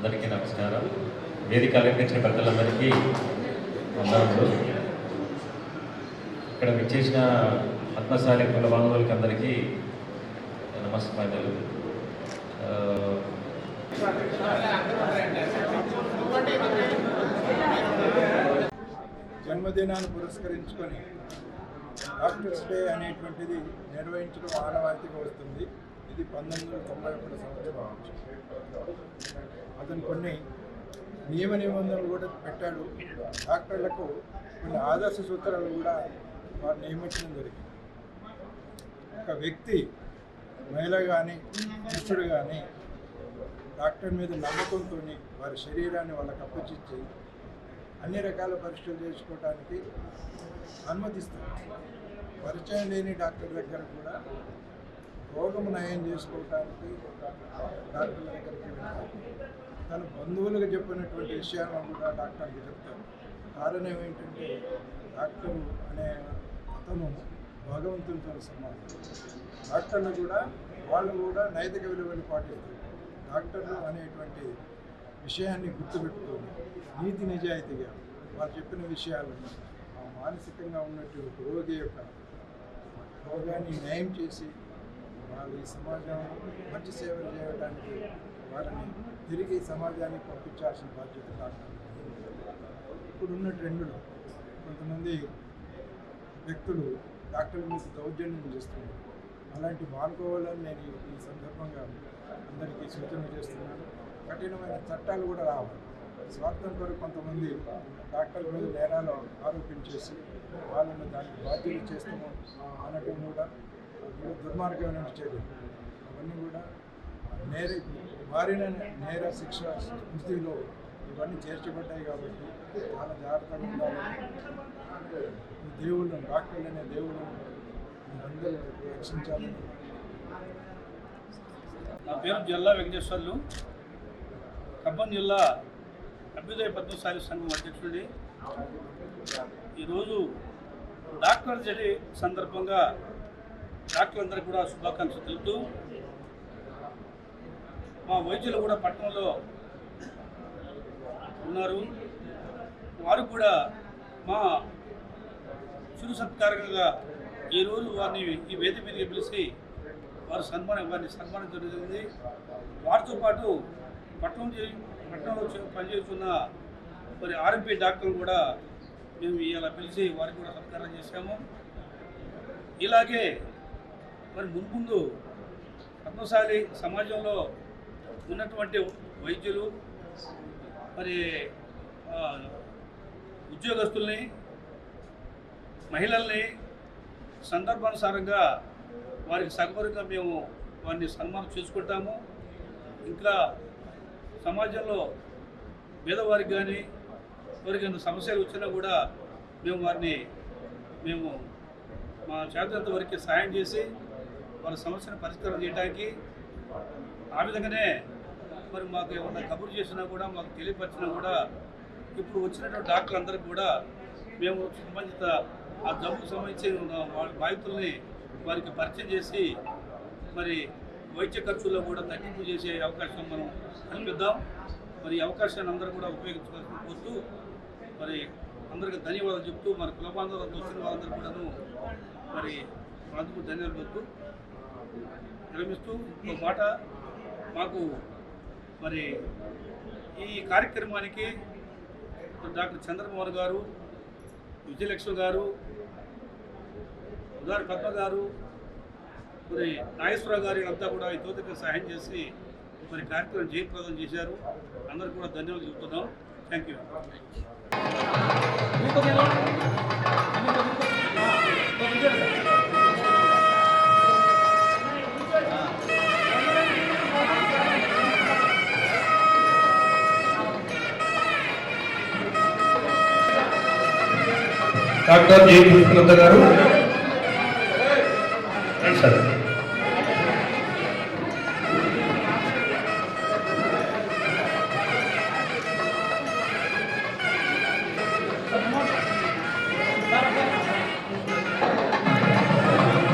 అందరికీ నమస్కారం. వేదిక అలంకరించిన పెద్దలందరికీ వందనములు ఇక్కడ విచ్చేసిన పద్మశాలి కుల బాంధవులకి అందరికీ నమస్కారాలు. జన్మదినాన్ని పురస్కరించుకొని డాక్టర్స్ డే అనేటువంటిది నిర్వహించడం ఆనవాయితీగా వస్తుంది. ఇది పంతొమ్మిది వందల తొంభై ఒకటి సంవత్సరం అతను కొన్ని నియమ నిబంధనలు కూడా పెట్టాడు. డాక్టర్లకు కొన్ని ఆదర్శ సూత్రాలు కూడా వారు నియమించడం జరిగింది. ఒక వ్యక్తి మహిళ కానీ పురుషుడు కానీ డాక్టర్ మీద నమ్మకంతో వారి శరీరాన్ని వాళ్ళకి అప్పచిచ్చి అన్ని రకాల పరీక్షలు చేసుకోవడానికి అనుమతిస్తారు. పరిచయం లేని డాక్టర్ దగ్గర కూడా రోగం నయం చేసుకోవడానికి డాక్టర్ల దగ్గరికి వెళ్తారు తన బంధువులకు చెప్పినటువంటి విషయాలను కూడా డాక్టర్కి చెప్తారు. కారణం ఏంటంటే డాక్టర్ అనే అతను భగవంతునితో సమానం. డాక్టర్లు కూడా వాళ్ళు కూడా నైతిక విలువలు పాటిస్తారు. డాక్టర్లు అనేటువంటి విషయాన్ని గుర్తుపెట్టుకొని నీతి నిజాయితీగా వారు చెప్పిన విషయాలను మానసికంగా ఉన్నటువంటి రోగి యొక్క రోగాన్ని నయం చేసి వాళ్ళు ఈ సమాజం మంచి సేవలు చేయడానికి వారిని తిరిగి సమాజానికి పంపించాల్సిన బాధ్యత ఇప్పుడున్న ట్రెండ్లో కొంతమంది వ్యక్తులు డాక్టర్ల మీద దౌర్జన్యం చేస్తున్నారు. అలాంటి మానుకోవాలని నేను ఈ- సందర్భంగా అందరికీ సూచన చేస్తున్నాను. కఠినమైన చట్టాలు కూడా రావాలి. స్వార్థం కొరకు కొంతమంది డాక్టర్ల మీద నేరాలు ఆరోపించేసి వాళ్ళని దానికి బాధ్యత చేస్తాము అనటం కూడా దుర్మార్గమైన చర్యలు. అవన్నీ కూడా నేర మారిన నేర శిక్ష స్మృతిలో ఇవన్నీ చేర్చబడ్డాయి కాబట్టి చాలా జాగ్రత్తగా ఉండాలి. దేవుళ్ళను డాక్టర్లు అనే దేవుళ్ళను అందరూ రక్షించాలని నా పేరు జిల్లా వెంకటేశ్వర్లు. ఖమ్మం జిల్లా అభ్యుదయ పద్మశాలి సంఘం అధ్యక్షుడి. ఈరోజు డాక్టర్ జడి సందర్భంగా డాక్టర్లందరికీ కూడా శుభాకాంక్షలు తెలుపుతూ మా వైద్యులు కూడా పట్టణంలో ఉన్నారు. వారు కూడా మా చిరు సత్కారంగా ఈరోజు వారిని ఈ వేదిక మీదకి పిలిచి వారు సన్మానం వారిని సన్మానించడం జరిగింది. వారితో పాటు పట్టణం చే- పట్టణంలో పనిచేస్తున్న మరి ఆర్ఎంపీ డాక్టర్లు కూడా మేము ఇలా పిలిచి వారికి కూడా సత్కారం చేశాము. ఇలాగే మరి మున్ముందు పద్మశాలి సమాజంలో ఉన్నటువంటి వైద్యులు మరి ఉద్యోగస్తుల్ని మహిళల్ని సందర్భానుసారంగా వారికి సగౌరవంగా మేము వారిని సన్మానం చేసుకుంటాము. ఇంకా సమాజంలో పేదవారికి కానీ వారికి సమస్యలు వచ్చినా కూడా మేము వారిని మేము మా చేతనంత వరకు సాయం చేసి వాళ్ళ సమస్యను పరిష్కారం చేయడానికి ఆ విధంగానే మరి మాకు ఏమన్నా కబురు చేసినా కూడా మాకు తెలియపరిచినా కూడా ఇప్పుడు వచ్చినటువంటి డాక్టర్లు అందరికీ కూడా మేము సంబంధిత ఆ జబ్బుకు సంబంధించిన వాళ్ళ బాధితుల్ని వారికి పరిచయం చేసి మరి వైద్య ఖర్చుల్లో కూడా తగ్గింపు చేసే అవకాశం మనం కల్పిద్దాం. మరి అవకాశాన్ని అందరూ కూడా ఉపయోగించుకోవాలని కోరుతూ మరి అందరికీ ధన్యవాదాలు చెప్తూ మన కుల బాంధవులతో వచ్చిన వాళ్ళందరూ కూడాను మరి అందుకు ధన్యవాదాలు చెప్తూ విరమిస్తూ ఒక మాట మాకు మరి ఈ కార్యక్రమానికి డాక్టర్ చంద్రమోహన్ గారు విజయలక్ష్మి గారు ఉదారి పద్మ గారు మరి నాగేశ్వరరావు గారు అంతా కూడా ఈ తోతకి సహాయం చేసి మరి కార్యక్రమం జయప్రదం చేశారు. అందరూ కూడా ధన్యవాదాలు చెబుతున్నాం. Thank you doctor J. Pushpalatha garu. Sir.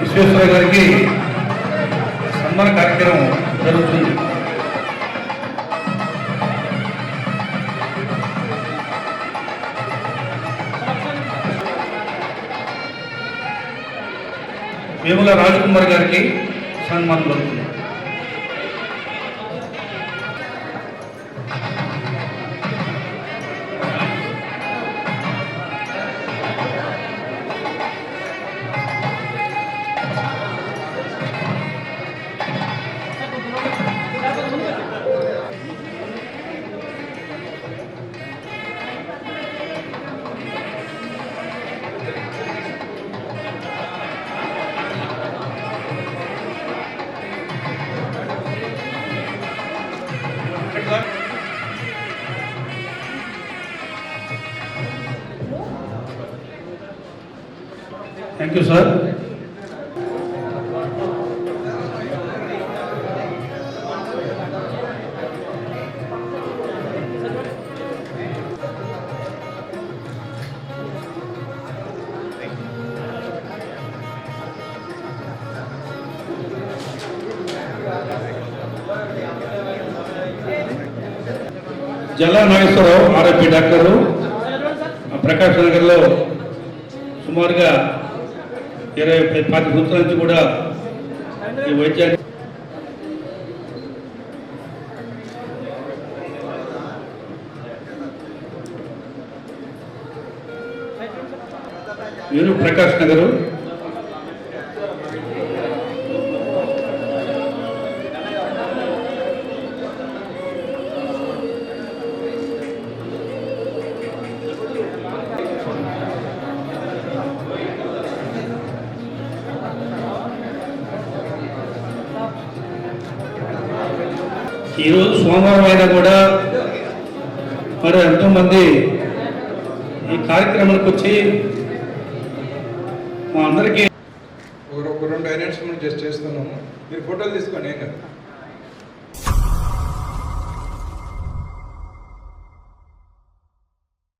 Vishweshwara గారికి సన్మాన కార్యక్రమం జరుగుతుంది. వేముల రాజకుమార్ గారికి సన్మానం జరుగుతుంది. Thank you sir Jalla Nageswara Rao RMP doctor. Prakash నగర్లో సుమారుగా ఇరవై పది సంవత్సరాల నుంచి కూడా ఈ వైద్యాన్ని వీరు ప్రకాష్ నగరు. ఈరోజు సోమవారం అయినా కూడా మరి ఎంతోమంది ఈ కార్యక్రమానికి వచ్చి మా అందరికీ ఒక రెండు అనౌన్స్మెంట్ జస్ట్ చేస్తున్నాము. మీరు ఫోటోలు తీసుకోండి ఏం కదా.